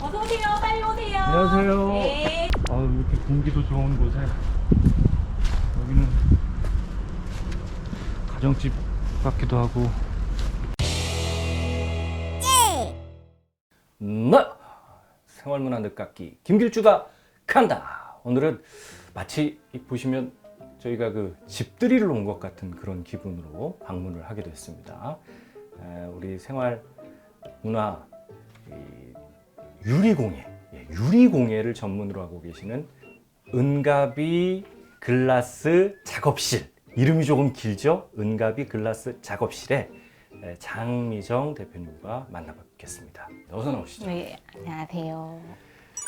어서 오세요. 빨리 오세요. 안녕하세요. 네. 아, 이렇게 공기도 좋은 곳에 여기는 가정집 같기도 하고. 네! 생활문화 늦깎이 김길주가 간다. 오늘은 마치 이 보시면 저희가 그 집들이를 온 것 같은 그런 기분으로 방문을 하게 됐습니다. 에, 우리 생활 문화 이 유리공예, 예, 유리공예를 전문으로 하고 계시는 은가비 글라스 작업실. 이름이 조금 길죠? 은가비 글라스 작업실에 에, 장미정 대표님과 만나뵙겠습니다. 어서 나오시죠. 네, 안녕하세요.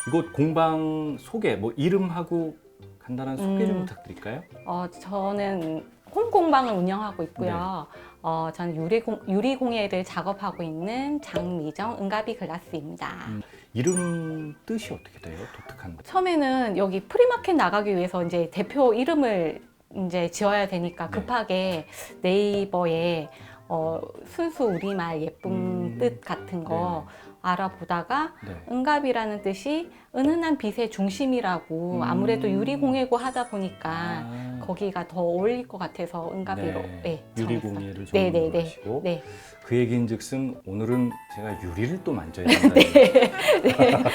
이곳 공방 소개, 뭐 이름하고 간단한 소개 좀 음. 부탁드릴까요? 어, 저는 홈 공방을 운영하고 있고요. 네. 어, 저는 유리공, 유리공예를 작업하고 있는 장미정 은가비 글라스입니다. 음. 이름 뜻이 어떻게 돼요? 독특한 거. 처음에는 여기 프리마켓 나가기 위해서 이제 대표 이름을 이제 지어야 되니까 네. 급하게 네이버에 어, 순수 우리말 예쁜 음. 뜻 같은 거 알아보다가 네. 은갑이라는 뜻이 은은한 빛의 중심이라고 음. 아무래도 유리공예고 하다 보니까 아, 거기가 더 어울릴 것 같아서 은갑이로 네. 네, 유리공예를 네, 전문으로 네, 네. 하시고 네. 그 얘기인즉슨 오늘은 제가 유리를 또 만져야 된다.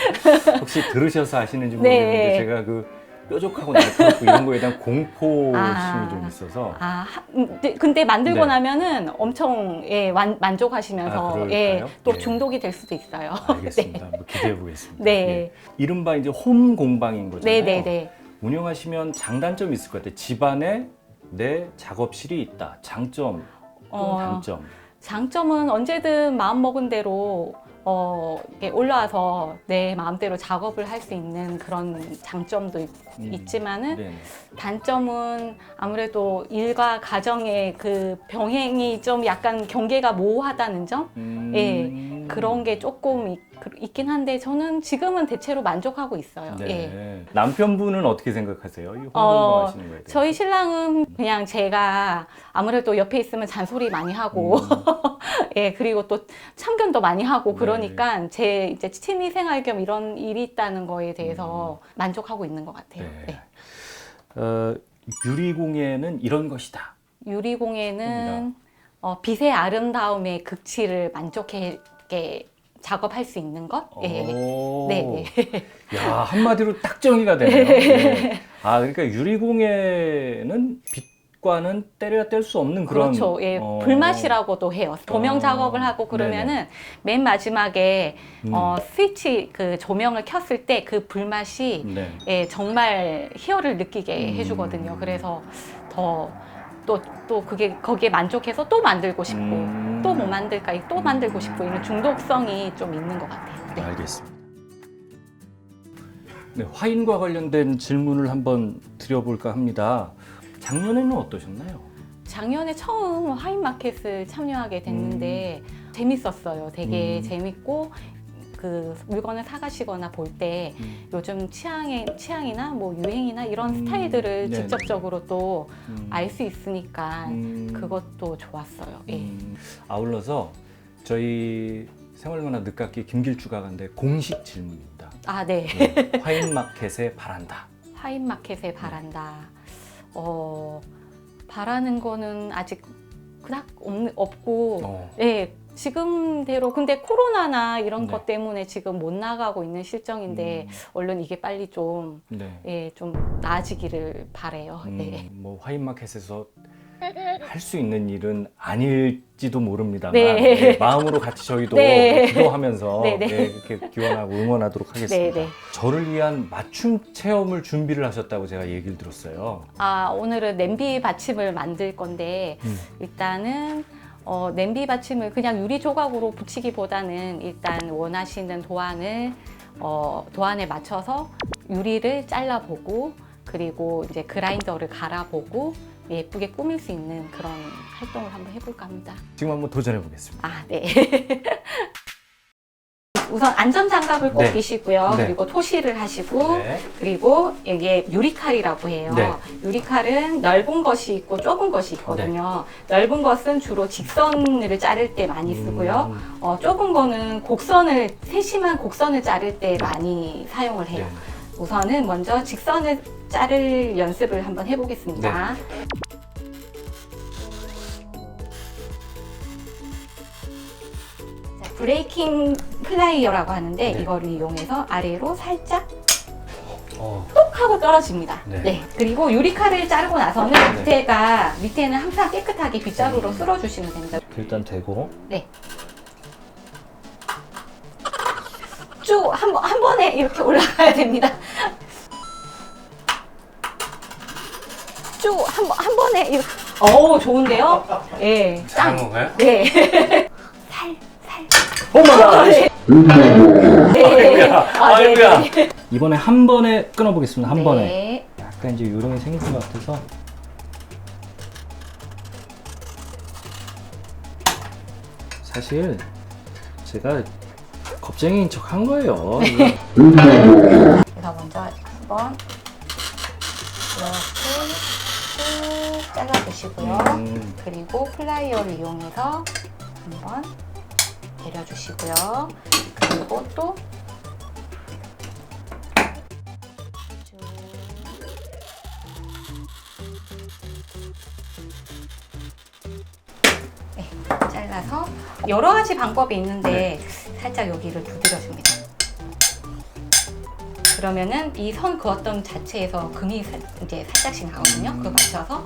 혹시 들으셔서 아시는지 네. 모르겠는데 제가 그 뾰족하고 날카롭고 이런 거에 대한 공포심이 아. 좀 있어서 아, 하- 음, 네, 근데 만들고 네. 나면은 엄청 예, 만, 만족하시면서 아, 그럴까요? 예, 또 예. 중독이 될 수도 있어요. 알겠습니다. 한번 기대해 보겠습니다. 네. 예. 이른바 이제 홈 공방인 거잖아요. 네, 네, 네. 운영하시면 장단점이 있을 것 같아요. 집안에 내 작업실이 있다. 장점 또 어, 단점. 장점은 언제든 마음 먹은 대로 어, 이렇게 올라와서 내 마음대로 작업을 할 수 있는 그런 장점도 있, 음. 있지만은 네. 단점은 아무래도 일과 가정의 그 병행이 좀 약간 경계가 모호하다는 점? 음. 예, 그런 게 조금 있, 긴 한데 저는 지금은 대체로 만족하고 있어요. 네. 예. 남편분은 어떻게 생각하세요? 이홈 어, 거에 대해. 저희 신랑은 그냥 제가 아무래도 옆에 있으면 잔소리 많이 하고, 음. 예, 그리고 또 참견도 많이 하고 네. 그러니까 제 이제 취미 생활 겸 이런 일이 있다는 거에 대해서 만족하고 있는 것 같아요. 음. 네. 네. 어, 유리공예는 이런 것이다. 유리공예는 어, 빛의 아름다움의 극치를 만족해 게 작업할 수 있는 것. 예. 오. 네, 야 한마디로 딱 정의가 되네요. 네. 아 그러니까 유리공예는 빛과는 때려야 뗄 수 없는 그런. 그렇죠. 예, 어. 불맛이라고도 해요. 조명 어. 작업을 하고 그러면은 맨 마지막에 음. 어, 스위치 그 조명을 켰을 때 그 불맛이 네. 예, 정말 희열을 느끼게 음. 해주거든요. 그래서 더 또 또 그게 거기에 만족해서 또 만들고 싶고 음. 또 뭐 만들까 또 만들고 싶고 이런 중독성이 좀 있는 것 같아요. 네. 알겠습니다. 네, 화인과 관련된 질문을 한번 드려볼까 합니다. 작년에는 어떠셨나요? 작년에 처음 화인 마켓을 참여하게 됐는데 재밌었어요. 되게 음. 재밌고 그 물건을 사가시거나 볼 때 음. 요즘 취향의 취향이나 뭐 유행이나 이런 음. 스타일들을 네네. 직접적으로 또 음. 알 수 있으니까 음. 그것도 좋았어요. 예. 음, 아울러서 저희 생활문화 늦깎이 김길주가 간데 공식 질문입니다. 아, 네. 네, 화인마켓에 바란다. 화인 마켓에 바란다. 어, 바라는 거는 아직 그닥 없, 없고 어. 예, 지금대로 근데 코로나나 이런 네. 것 때문에 지금 못 나가고 있는 실정인데 음, 얼른 이게 빨리 좀 네. 예, 좀 나아지기를 바래요. 음, 네. 뭐 화인마켓에서 할 수 있는 일은 아닐지도 모릅니다만 네. 네, 마음으로 같이 저희도 네. 기도하면서 네, 네. 네, 이렇게 기원하고 응원하도록 하겠습니다. 네, 네. 저를 위한 맞춤 체험을 준비를 하셨다고 제가 얘기를 들었어요. 아, 오늘은 냄비 받침을 만들 건데 음. 일단은 어, 냄비 받침을 그냥 유리 조각으로 붙이기보다는 일단 원하시는 도안을 어, 도안에 맞춰서 유리를 잘라보고 그리고 이제 그라인더를 갈아보고 예쁘게 꾸밀 수 있는 그런 활동을 한번 해볼까 합니다. 지금 한번 도전해 보겠습니다. 아, 네. 우선 안전 장갑을 꼭 네. 끼시고요. 네. 그리고 토시를 하시고 네. 그리고 이게 유리칼이라고 해요. 네. 유리칼은 넓은 것이 있고 좁은 것이 있거든요. 넓은 것은 주로 직선을 자를 때 많이 쓰고요. 음, 어, 좁은 거는 곡선을 세심한 곡선을 자를 때 많이 사용을 해요. 네. 우선은 먼저 직선을 자를 연습을 한번 해보겠습니다. 네. 브레이킹 플라이어라고 하는데 네. 이거를 이용해서 아래로 살짝 어, 톡 하고 떨어집니다. 네. 네. 그리고 유리칼을 자르고 나서는 네. 밑에가 밑에는 항상 깨끗하게 빗자루로 음. 쓸어주시면 됩니다. 일단 되고 네. 쭉한 번, 한 번에 이렇게 올라가야 됩니다. 쭉한 번, 한 번에 이렇게. 오, 좋은데요? 예. 짱. 건가요? 네. 살, 살. 어머나! 네. 네. 아이고야, 아, 네. 네. 이번에 한 번에 끊어보겠습니다. 한 번에. 네. 약간 이제 요령이 생긴 것 같아서. 사실 제가 겁쟁이인 척 한 거예요. 네. 그래서 먼저 한번 이렇게 쭉 잘라주시고요. 음, 그리고 플라이어를 이용해서 한번 내려주시고요. 그리고 또 쭉. 네, 잘라서 여러 가지 방법이 있는데 살짝 여기를 두드려줍니다. 그러면은 이 선 그었던 자체에서 금이 살- 이제 살짝씩 나거든요. 그거 맞춰서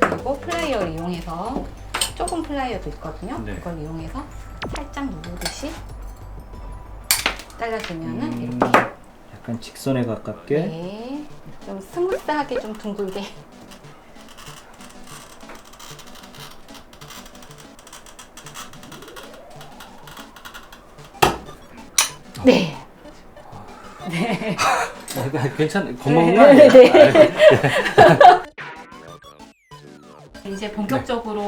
그리고 플라이어를 이용해서 좁은 플라이어도 있거든요. 네. 그걸 이용해서 살짝 누르듯이 잘라주면은 음, 이렇게 약간 직선에 가깝게. 네, 좀 스무스하게 좀 둥글게 네. 아, 괜찮, 겁먹는 거 아니에요? 네. 이제 본격적으로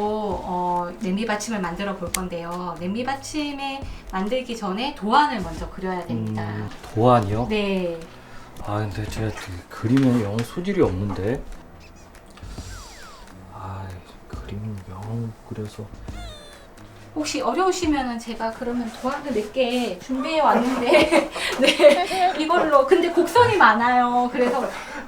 어, 냄비 받침을 만들어 볼 건데요. 냄비 받침에 만들기 전에 도안을 먼저 그려야 됩니다. 음, 도안이요? 네. 아 근데 제가 되게 그림에 영 소질이 없는데 아 그림 영 그려서 혹시 어려우시면은 제가 그러면 도안을 몇 개 준비해 왔는데 네 이걸로 근데 곡선이 많아요. 그래서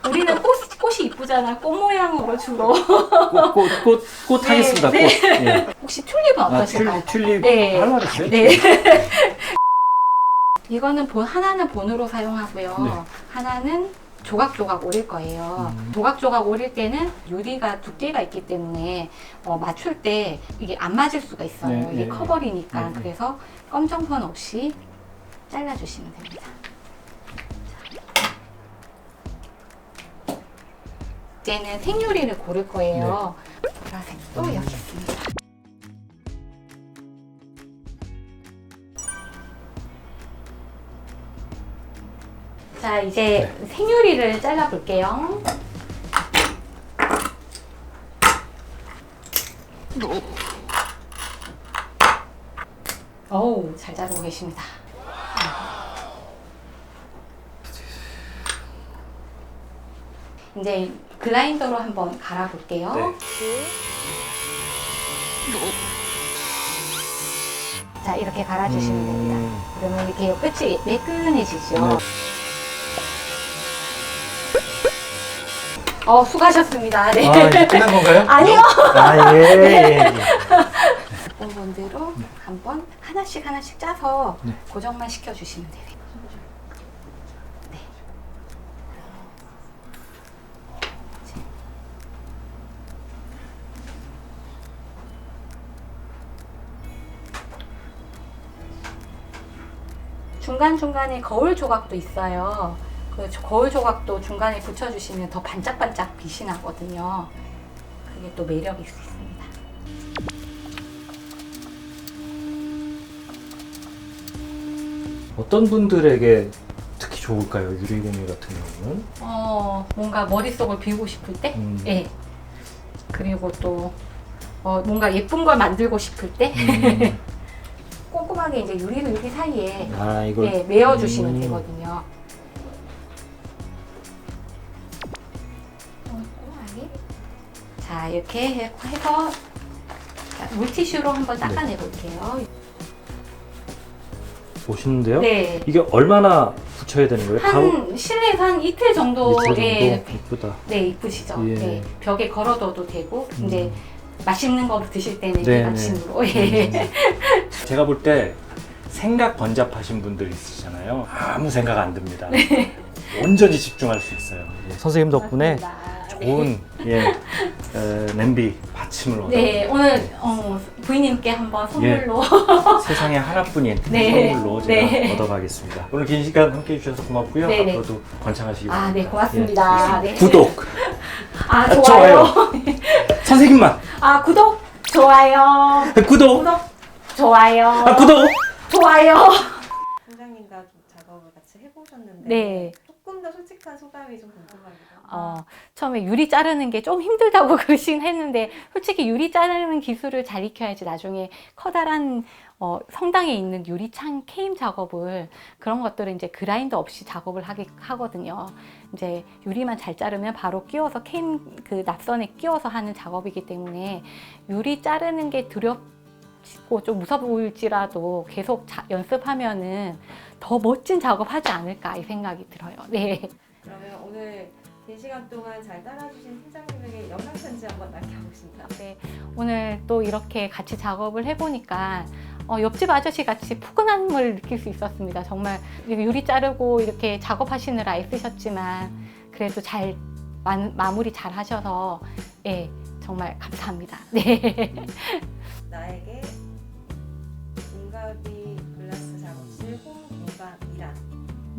우리는 꽃, 꽃이 이쁘잖아. 꽃 모양으로 주로. 꽃꽃 꽃 네, 하겠습니다 네. 꽃 예. 혹시 튤립은 아 어떠실까요? 튤립 튤립 네. 하려고 그랬어요? 네. 이거는 본 하나는 본으로 사용하고요. 네. 하나는 조각조각 오릴 거예요. 음. 조각조각 오릴 때는 유리가 두께가 있기 때문에 어, 맞출 때 이게 안 맞을 수가 있어요. 네, 이게 네, 커버리니까. 네, 네. 그래서 검정선 없이 잘라주시면 됩니다. 이제는 생유리를 고를 거예요. 네. 보라색도 음. 여기 있습니다. 자, 이제 생유리를 잘라볼게요. 어우, 잘 자르고 계십니다. 이제 글라인더로 한번 갈아볼게요. 네. 자, 이렇게 갈아주시면 됩니다. 음, 그러면 이렇게 끝이 매끈해지죠. 네. 어, 수고하셨습니다. 네. 아 이제 끝난 건가요? 아니요. 아 예. 예. 어떤 대로 한번 하나씩 하나씩 짜서 네. 고정만 시켜주시면 돼요. 네. 중간중간에 거울 조각도 있어요. 그 조- 거울 조각도 중간에 붙여주시면 더 반짝반짝 빛이 나거든요. 그게 또 매력일 수 있습니다. 어떤 분들에게 특히 좋을까요? 유리공예 같은 경우는? 어, 뭔가 머릿속을 비우고 싶을 때? 음. 예. 그리고 또, 어, 뭔가 예쁜 걸 만들고 싶을 때? 음, 꼼꼼하게 이제 유리로 유리 사이에 아 이걸 네, 메어주시면 음. 되거든요. 꼼꼼하게. 자 이렇게 해서 자, 물티슈로 한번 닦아내 볼게요. 보시는데요. 네. 이게 얼마나 붙여야 되는 거예요? 한 실내에서 한 이틀 정도, 이틀 정도 예, 이쁘다. 네 이쁘시죠. 예. 네, 벽에 걸어둬도 되고 음. 이제 맛있는 거 드실 때는 네, 이 아침으로 예. 제가 볼 때 생각 번잡하신 분들 있으시잖아요. 아무 생각 안 듭니다. 온전히 집중할 수 있어요. 예, 선생님 덕분에 맞습니다. 좋은 예, 에, 냄비 받침을 얻어 네 오늘 어, 부인님께 한번 선물로 세상에 하나뿐인 네. 선물로 제가 네. 얻어가겠습니다. 오늘 긴 시간 함께 해주셔서 고맙고요. 네, 네. 앞으로도 번창하시기 아 바랍니다. 네 고맙습니다. 예. 네. 구독, 아 좋아요. 좋아요. 선생님만 아 구독 좋아요. 구독, 구독 좋아요. 아 구독. 좋아요. 팀장님과 좀 작업을 같이 해보셨는데 네. 조금 더 솔직한 소감이 좀 하고 어, 처음에 유리 자르는 게 좀 힘들다고 그러긴 했는데 솔직히 유리 자르는 기술을 잘 익혀야지 나중에 커다란 어, 성당에 있는 유리창 케임 작업을 그런 것들은 이제 그라인더 없이 작업을 하게 하거든요. 이제 유리만 잘 자르면 바로 끼워서 케임 그 납선에 끼워서 하는 작업이기 때문에 유리 자르는 게 두렵고 좀 무서워 보일지라도 계속 자- 연습하면은 더 멋진 작업하지 않을까 이 생각이 들어요. 네. 그러면 오늘 긴 시간 동안 잘 따라주신 팀장님에게 영상 편지 한번 남겨보신다. 네, 오늘 또 이렇게 같이 작업을 해보니까 어, 옆집 아저씨 같이 푸근함을 느낄 수 있었습니다. 정말 유리 자르고 이렇게 작업하시느라 애쓰셨지만 그래도 잘 마, 마무리 잘 하셔서 예, 정말 감사합니다. 네. 나에게 인가비 글라스 작업실 홈 공간이란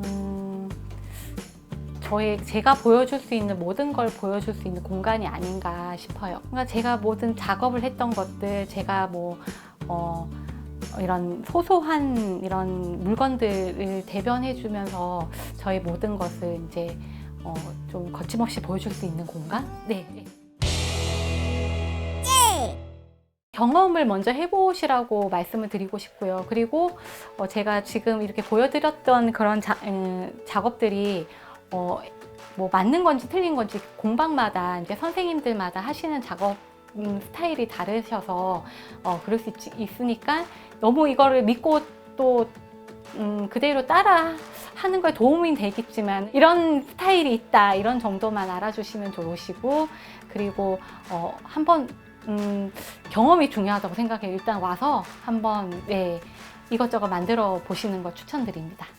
음, 저의 제가 보여줄 수 있는 모든 걸 보여줄 수 있는 공간이 아닌가 싶어요. 그러니까 제가 모든 작업을 했던 것들, 제가 뭐 어, 이런 소소한 이런 물건들을 대변해주면서 저의 모든 것을 이제 어, 좀 거침없이 보여줄 수 있는 공간? 네. 경험을 먼저 해보시라고 말씀을 드리고 싶고요. 그리고 어, 제가 지금 이렇게 보여드렸던 그런 자, 음, 작업들이 어, 뭐 맞는 건지 틀린 건지 공방마다 이제 선생님들마다 하시는 작업 음, 스타일이 다르셔서 어, 그럴 수 있, 으니까 너무 이거를 믿고 또 음, 그대로 따라 하는 거에 도움이 되겠지만 이런 스타일이 있다 이런 정도만 알아주시면 좋으시고 그리고 어, 한번 음, 경험이 중요하다고 생각해요. 일단 와서 한번 네, 이것저것 만들어 보시는 걸 추천드립니다. 네.